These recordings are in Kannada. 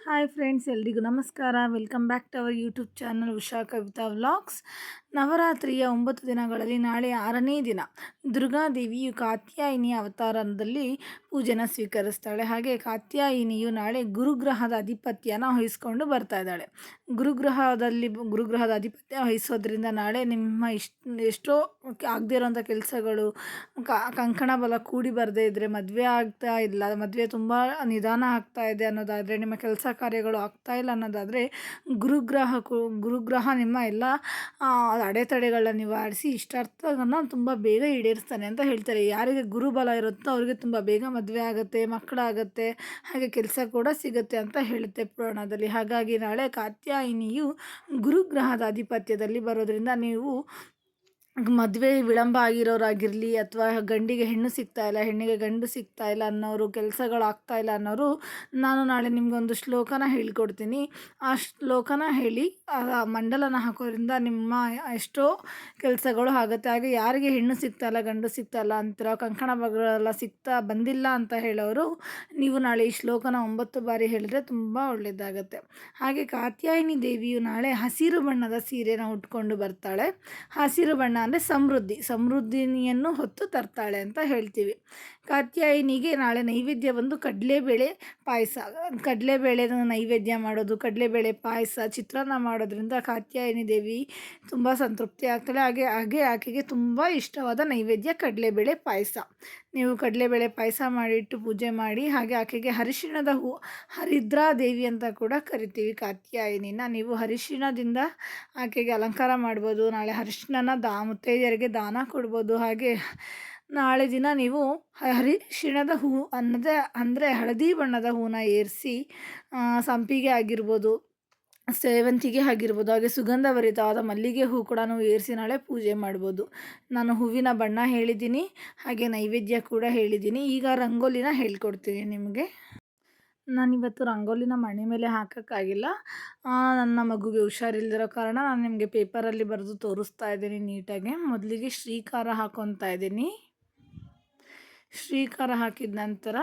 ಹಾಯ್ ಫ್ರೆಂಡ್ಸ್ ಎಲ್ರಿಗೂ ನಮಸ್ಕಾರ. Welcome back to our YouTube channel Usha Kavitha vlogs ನವರಾತ್ರಿಯ ಒಂಬತ್ತು ದಿನಗಳಲ್ಲಿ ನಾಳೆ ಆರನೇ ದಿನ. ದುರ್ಗಾದೇವಿಯು ಕಾತ್ಯಾಯಿನಿ ಅವತಾರದಲ್ಲಿ ಪೂಜೆನ ಸ್ವೀಕರಿಸ್ತಾಳೆ. ಹಾಗೆ ಕಾತ್ಯಾಯಿನಿಯು ನಾಳೆ ಗುರುಗ್ರಹದ ಅಧಿಪತ್ಯನ ವಹಿಸ್ಕೊಂಡು ಬರ್ತಾ ಇದ್ದಾಳೆ. ಗುರುಗ್ರಹದಲ್ಲಿ, ಗುರುಗ್ರಹದ ಅಧಿಪತ್ಯ ವಹಿಸೋದ್ರಿಂದ ನಾಳೆ ನಿಮ್ಮ ಇಷ್ಟ ಎಷ್ಟೋ ಆಗದೇ ಇರೋಂಥ ಕೆಲಸಗಳು ಕಂಕಣ ಬಲ ಕೂಡಿ ಬರದೇ ಇದ್ದರೆ ಮದುವೆ ಆಗ್ತಾ ಇಲ್ಲ. ಮದುವೆ ತುಂಬ ನಿಧಾನ ಆಗ್ತಾ ಇದೆ ಅನ್ನೋದಾದರೆ ನಿಮ್ಮ ಕೆಲಸ ಕಾರ್ಯಗಳು ಆಗ್ತಾ ಇಲ್ಲ ಅನ್ನೋದಾದರೆ ಗುರುಗ್ರಹ ಗುರುಗ್ರಹ ನಿಮ್ಮ ಎಲ್ಲ ಅಡೆತಡೆಗಳನ್ನ ನಿವಾರಿಸಿ ಇಷ್ಟಾರ್ಥಗಳನ್ನ ತುಂಬ ಬೇಗ ಈಡೇರಿಸ್ತಾನೆ ಅಂತ ಹೇಳ್ತಾರೆ. ಯಾರಿಗೆ ಗುರುಬಲ ಇರುತ್ತೋ ಅವರಿಗೆ ತುಂಬ ಬೇಗ ಮದುವೆ ಆಗುತ್ತೆ, ಮಕ್ಕಳಾಗತ್ತೆ, ಹಾಗೆ ಕೆಲಸ ಕೂಡ ಸಿಗುತ್ತೆ ಅಂತ ಹೇಳುತ್ತೆ ಪುರಾಣದಲ್ಲಿ. ಹಾಗಾಗಿ ನಾಳೆ ಕಾತ್ಯಾಯಿನಿಯು ಗುರುಗ್ರಹದ ಆಧಿಪತ್ಯದಲ್ಲಿ ಬರೋದ್ರಿಂದ ನೀವು ಮದುವೆ ವಿಳಂಬ ಆಗಿರೋರಾಗಿರಲಿ ಅಥವಾ ಗಂಡಿಗೆ ಹೆಣ್ಣು ಸಿಗ್ತಾ ಇಲ್ಲ, ಹೆಣ್ಣಿಗೆ ಗಂಡು ಸಿಗ್ತಾ ಇಲ್ಲ ಅನ್ನೋರು, ಕೆಲಸಗಳು ಆಗ್ತಾ ಇಲ್ಲ ಅನ್ನೋರು, ನಾನು ನಾಳೆ ನಿಮಗೊಂದು ಶ್ಲೋಕನ ಹೇಳ್ಕೊಡ್ತೀನಿ. ಆ ಶ್ಲೋಕನ ಹೇಳಿ, ಆ ಮಂಡಲನ ಹಾಕೋದ್ರಿಂದ ನಿಮ್ಮ ಎಷ್ಟೋ ಕೆಲಸಗಳು ಆಗುತ್ತೆ. ಹಾಗೆ ಯಾರಿಗೆ ಹೆಣ್ಣು ಸಿಗ್ತಾ ಇಲ್ಲ, ಗಂಡು ಸಿಗ್ತಾ ಇಲ್ಲ ಅಂತಿರೋ, ಕಂಕಣ ಬಗಳೆಲ್ಲ ಸಿಗ್ತಾ ಬಂದಿಲ್ಲ ಅಂತ ಹೇಳೋರು, ನೀವು ನಾಳೆ ಈ ಶ್ಲೋಕನ ಒಂಬತ್ತು ಬಾರಿ ಹೇಳಿದ್ರೆ ತುಂಬ ಒಳ್ಳೆಯದಾಗತ್ತೆ. ಹಾಗೆ ಕಾತ್ಯಾಯಿನಿ ದೇವಿಯು ನಾಳೆ ಹಸಿರು ಬಣ್ಣದ ಸೀರೆನ ಉಟ್ಕೊಂಡು ಬರ್ತಾಳೆ. ಹಸಿರು ಬಣ್ಣ ಅಂದರೆ ಸಮೃದ್ಧಿ. ಸಮೃದ್ಧಿನಿಯನ್ನು ಹೊತ್ತು ತರ್ತಾಳೆ ಅಂತ ಹೇಳ್ತೀವಿ. ಕಾತ್ಯಾಯಿನಿಗೆ ನಾಳೆ ನೈವೇದ್ಯ ಬಂದು ಕಡಲೆಬೇಳೆ ಪಾಯಸ. ಕಡಲೆಬೇಳೆನ ನೈವೇದ್ಯ ಮಾಡೋದು, ಕಡಲೆಬೇಳೆ ಪಾಯಸ, ಚಿತ್ರಾನ್ನ ಮಾಡೋದ್ರಿಂದ ಕಾತ್ಯಾಯಿನಿ ದೇವಿ ತುಂಬ ಸಂತೃಪ್ತಿ ಆಗ್ತಾಳೆ. ಹಾಗೆ ಹಾಗೆ ಆಕೆಗೆ ತುಂಬ ಇಷ್ಟವಾದ ನೈವೇದ್ಯ ಕಡಲೆಬೇಳೆ ಪಾಯಸ. ನೀವು ಕಡಲೆಬೇಳೆ ಪಾಯಸ ಮಾಡಿಟ್ಟು ಪೂಜೆ ಮಾಡಿ, ಹಾಗೆ ಆಕೆಗೆ ಹರಿಶಿಣದ ಹೂ, ಹರಿದ್ರಾ ದೇವಿ ಅಂತ ಕೂಡ ಕರಿತೀವಿ ಕಾತ್ಯಾಯಿನಿನ. ನೀವು ಹರಿಶಿಣದಿಂದ ಆಕೆಗೆ ಅಲಂಕಾರ ಮಾಡ್ಬೋದು. ನಾಳೆ ಹರಿಶಿಣನ ದಾ ಮುತ್ತೈದೆಯರಿಗೆ ದಾನ ಕೊಡ್ಬೋದು. ಹಾಗೆ ನಾಳೆ ದಿನ ನೀವು ಹರಿಶಿಣದ ಹೂ ಅನ್ನದೇ, ಅಂದರೆ ಹಳದಿ ಬಣ್ಣದ ಹೂನ ಏರಿಸಿ ಸಂಪಿಗೆ ಆಗಿರ್ಬೋದು, ಸೇವಂತಿಗೆ ಆಗಿರ್ಬೋದು, ಹಾಗೆ ಸುಗಂಧಭರಿತವಾದ ಮಲ್ಲಿಗೆ ಹೂ ಕೂಡ ಏರಿಸಿ ನಾಳೆ ಪೂಜೆ ಮಾಡ್ಬೋದು. ನಾನು ಹೂವಿನ ಬಣ್ಣ ಹೇಳಿದ್ದೀನಿ, ಹಾಗೆ ನೈವೇದ್ಯ ಕೂಡ ಹೇಳಿದ್ದೀನಿ. ಈಗ ರಂಗೋಲಿನ ಹೇಳ್ಕೊಡ್ತೀನಿ ನಿಮಗೆ. ನಾನಿವತ್ತು ರಂಗೋಲಿನ ಮಣೆ ಮೇಲೆ ಹಾಕೋಕ್ಕಾಗಿಲ್ಲ. ನನ್ನ ಮಗುಗೆ ಹುಷಾರಿಲ್ದಿರೋ ಕಾರಣ ನಾನು ನಿಮಗೆ ಪೇಪರಲ್ಲಿ ಬರೆದು ತೋರಿಸ್ತಾ ಇದ್ದೀನಿ ನೀಟಾಗಿ. ಮೊದಲಿಗೆ ಶ್ರೀಕಾರ ಹಾಕೊತಾ ಇದ್ದೀನಿ. ಶ್ರೀಕಾರ ಹಾಕಿದ ನಂತರ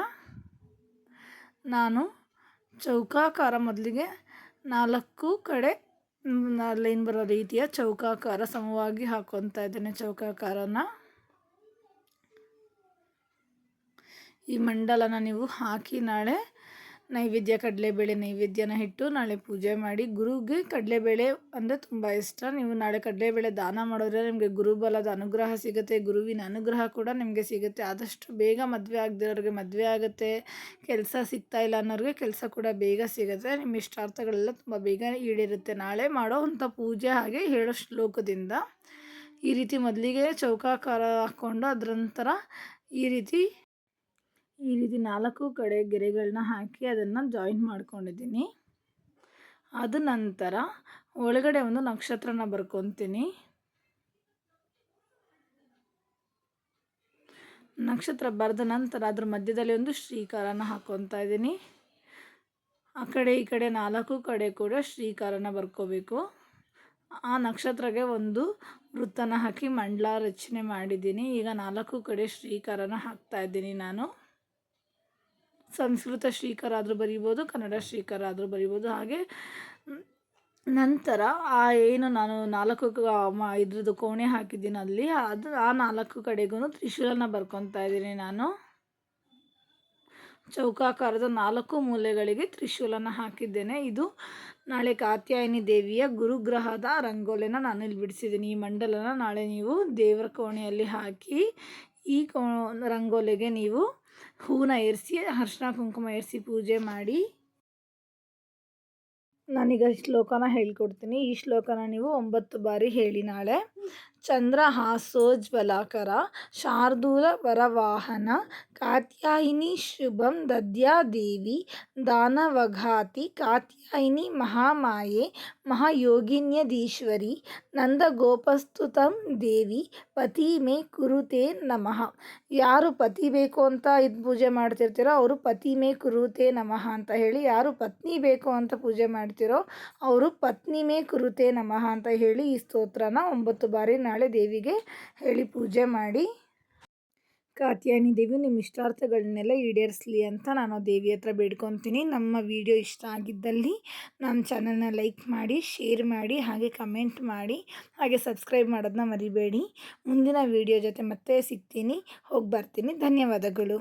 ನಾನು ಚೌಕಾಕಾರ ಮೊದಲಿಗೆ ನಾಲ್ಕು ಕಡೆ ಲೈನ್ ಬರೋ ರೀತಿಯ ಚೌಕಾಕಾರ ಸಮವಾಗಿ ಹಾಕೊತಾ ಇದ್ದೇನೆ ಚೌಕಾಕಾರನ. ಈ ಮಂಡಲನ ನೀವು ಹಾಕಿ ನಾಳೆ ನೈವೇದ್ಯ ಕಡಲೆಬೇಳೆ ನೈವೇದ್ಯನ ಇಟ್ಟು ನಾಳೆ ಪೂಜೆ ಮಾಡಿ ಗುರುಗೆ ಕಡಲೆಬೇಳೆ ಅಂದರೆ ತುಂಬ ಇಷ್ಟ. ನೀವು ನಾಳೆ ಕಡಲೆಬೇಳೆ ದಾನ ಮಾಡಿದ್ರೆ ನಿಮಗೆ ಗುರುಬಲದ ಅನುಗ್ರಹ ಸಿಗುತ್ತೆ, ಗುರುವಿನ ಅನುಗ್ರಹ ಕೂಡ ನಿಮಗೆ ಸಿಗುತ್ತೆ. ಆದಷ್ಟು ಬೇಗ ಮದುವೆ ಆಗದಿರೋರಿಗೆ ಮದುವೆ ಆಗುತ್ತೆ, ಕೆಲಸ ಸಿಗ್ತಾ ಇಲ್ಲ ಅನ್ನೋರಿಗೆ ಕೆಲಸ ಕೂಡ ಬೇಗ ಸಿಗುತ್ತೆ. ನಿಮ್ಮ ಇಷ್ಟಾರ್ಥಗಳೆಲ್ಲ ತುಂಬ ಬೇಗ ಈಡಿರುತ್ತೆ. ನಾಳೆ ಮಾಡೋ ಅಂಥ ಪೂಜೆ ಹಾಗೆ ಹೇಳೋ ಶ್ಲೋಕದಿಂದ ಈ ರೀತಿ ಮೊದಲಿಗೆ ಚೌಕಾಕಾರ ಹಾಕ್ಕೊಂಡು ಅದರ ನಂತರ ಈ ರೀತಿ ಈ ರೀತಿ ನಾಲ್ಕು ಕಡೆ ಗೆರೆಗಳನ್ನ ಹಾಕಿ ಅದನ್ನು ಜಾಯಿನ್ ಮಾಡ್ಕೊಂಡಿದ್ದೀನಿ. ಅದ ನಂತರ ಒಳಗಡೆ ಒಂದು ನಕ್ಷತ್ರನ ಬರ್ಕೊತೀನಿ. ನಕ್ಷತ್ರ ಬರೆದ ನಂತರ ಅದ್ರ ಮಧ್ಯದಲ್ಲಿ ಒಂದು ಶ್ರೀಕಾರನ ಹಾಕ್ಕೊತಾ ಇದ್ದೀನಿ. ಆ ಕಡೆ ಈ ಕಡೆ ನಾಲ್ಕು ಕಡೆ ಕೂಡ ಶ್ರೀಕಾರನ ಬರ್ಕೋಬೇಕು. ಆ ನಕ್ಷತ್ರಗೆ ಒಂದು ವೃತ್ತನ ಹಾಕಿ ಮಂಡಲ ರಚನೆ ಮಾಡಿದ್ದೀನಿ. ಈಗ ನಾಲ್ಕು ಕಡೆ ಶ್ರೀಕಾರನ ಹಾಕ್ತಾ ಇದ್ದೀನಿ ನಾನು. ಸಂಸ್ಕೃತ ಶ್ರೀಕರಾದರೂ ಬರಿಬೋದು, ಕನ್ನಡ ಶ್ರೀಕರಾದರೂ ಬರಿಬೋದು. ಹಾಗೆ ನಂತರ ಆ ಏನು ನಾನು ನಾಲ್ಕು ಇದ್ರದ್ದು ಕೋಣೆ ಹಾಕಿದ್ದೀನಿ ಅಲ್ಲಿ. ಅದು ಆ ನಾಲ್ಕು ಕಡೆಗೂ ತ್ರಿಶೂಲನ ಬರ್ಕೊತಾ ಇದ್ದೀನಿ ನಾನು. ಚೌಕಾಕಾರದ ನಾಲ್ಕು ಮೂಲೆಗಳಿಗೆ ತ್ರಿಶೂಲನ ಹಾಕಿದ್ದೇನೆ. ಇದು ನಾಳೆ ಕಾತ್ಯಾಯನಿ ದೇವಿಯ ಗುರುಗ್ರಹದ ರಂಗೋಲಿನ ನಾನು ಇಲ್ಲಿ ಬಿಡಿಸಿದ್ದೀನಿ. ಈ ಮಂಡಲನ ನಾಳೆ ನೀವು ದೇವರ ಕೋಣೆಯಲ್ಲಿ ಹಾಕಿ ಈ ಕೋ ರಂಗೋಲಿಗೆ ನೀವು ಹೂವನ್ನ ಏರಿಸಿ ಅರ್ಶಿನ ಕುಂಕುಮ ಏರಿಸಿ ಪೂಜೆ ಮಾಡಿ. ನಾನೀಗ ಶ್ಲೋಕನ ಹೇಳ್ಕೊಡ್ತೀನಿ. ಈ ಶ್ಲೋಕನ ನೀವು ಒಂಬತ್ತು ಬಾರಿ ಹೇಳಿ ನಾಳೆ. ಚಂದ್ರಹಾಸೋಜ್ವಲಾಕರ ಶಾರ್ದೂಲ, ವರವಾಹನ, ಕಾತ್ಯಾಯಿನಿ, ಶುಭಂ, ದದ್ಯಾದೇವಿ, ದಾನವಘಾತಿ, ಕಾತ್ಯಾಯಿನಿ, ಮಹಾಮಾಯೆ ಮಹಾಯೋಗಿನ್ಯದೀಶ್ವರಿ ನಂದಗೋಪಸ್ತುತಂ ದೇವಿ ಪತಿ ಮೇ ಕುರುತೆ ನಮಃ. ಯಾರು ಪತಿ ಬೇಕು ಅಂತ ಇದು ಪೂಜೆ ಮಾಡ್ತಿರ್ತೀರೋ ಅವರು ಪತಿ ಮೇ ಕುರುತೆ ನಮಃ ಅಂತ ಹೇಳಿ ಯಾರು ಪತ್ನಿ ಬೇಕು ಅಂತ ಪೂಜೆ ಮಾಡ್ತಿರೋ ಅವರು ಪತ್ನಿ ಮೇ ಕುರುತೆ ನಮಃ ಅಂತ ಹೇಳಿ ಈ ಸ್ತೋತ್ರನ ಒಂಬತ್ತು ಬಾರಿ ನಾಳೆ ದೇವಿಗೆ ಹೇಳಿ ಪೂಜೆ ಮಾಡಿ. ಕಾತ್ಯಾಯನಿ ದೇವಿ ನಿಮ್ಮ ಇಷ್ಟಾರ್ಥಗಳನ್ನೆಲ್ಲ ಈಡೇರಿಸ್ಲಿ ಅಂತ ನಾನು ದೇವಿ ಹತ್ರ ಬೇಡ್ಕೊತೀನಿ. ನಮ್ಮ ವಿಡಿಯೋ ಇಷ್ಟ ಆಗಿದ್ದಲ್ಲಿ ನಮ್ಮ ಚಾನಲ್ನ ಲೈಕ್ ಮಾಡಿ, ಶೇರ್ ಮಾಡಿ, ಹಾಗೆ ಕಮೆಂಟ್ ಮಾಡಿ, ಹಾಗೆ ಸಬ್ಸ್ಕ್ರೈಬ್ ಮಾಡೋದನ್ನ ಮರಿಬೇಡಿ. ಮುಂದಿನ ವಿಡಿಯೋ ಜೊತೆ ಮತ್ತೆ ಸಿಗ್ತೀನಿ. ಹೋಗಿ ಬರ್ತೀನಿ. ಧನ್ಯವಾದಗಳು.